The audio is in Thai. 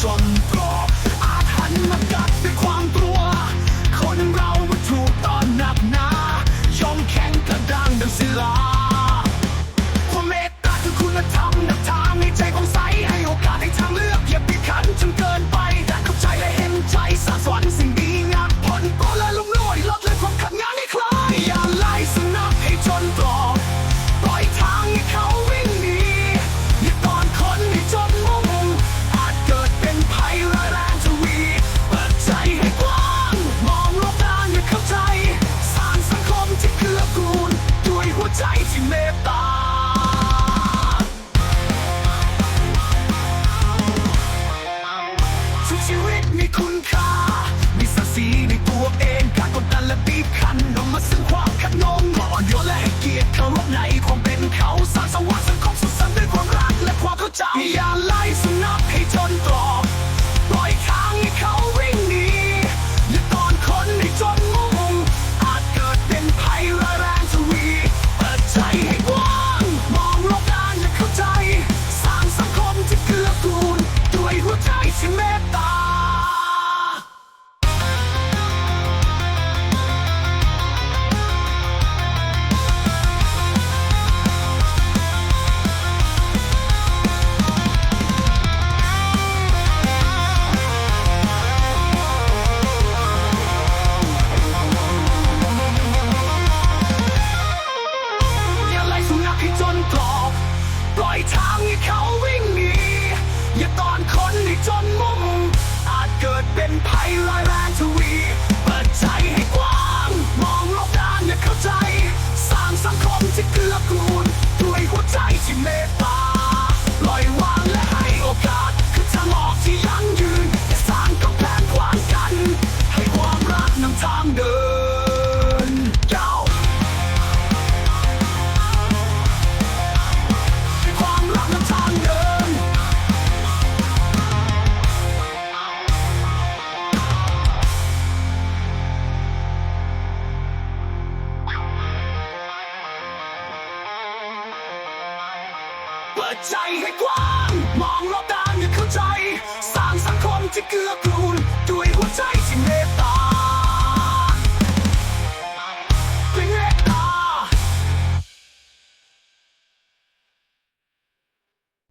drunk. ทุกชีวิตมีคุณค่า มีศักดิ์ศรีในตัวเองการกดดันและบีบคั้นนำมาซึ่งความขัด ลอยแรงทวีเปิดใจให้กว้าง มองรอบด้านอย่าเข้าใจ สร้างสังคมที่เกลือกูนด้วยหัวใจที่เมตตาลอยว่า เปิดใจให้กว้าง มองรอบด้านอย่าเข้าใจ สร้างสังคมที่เกือ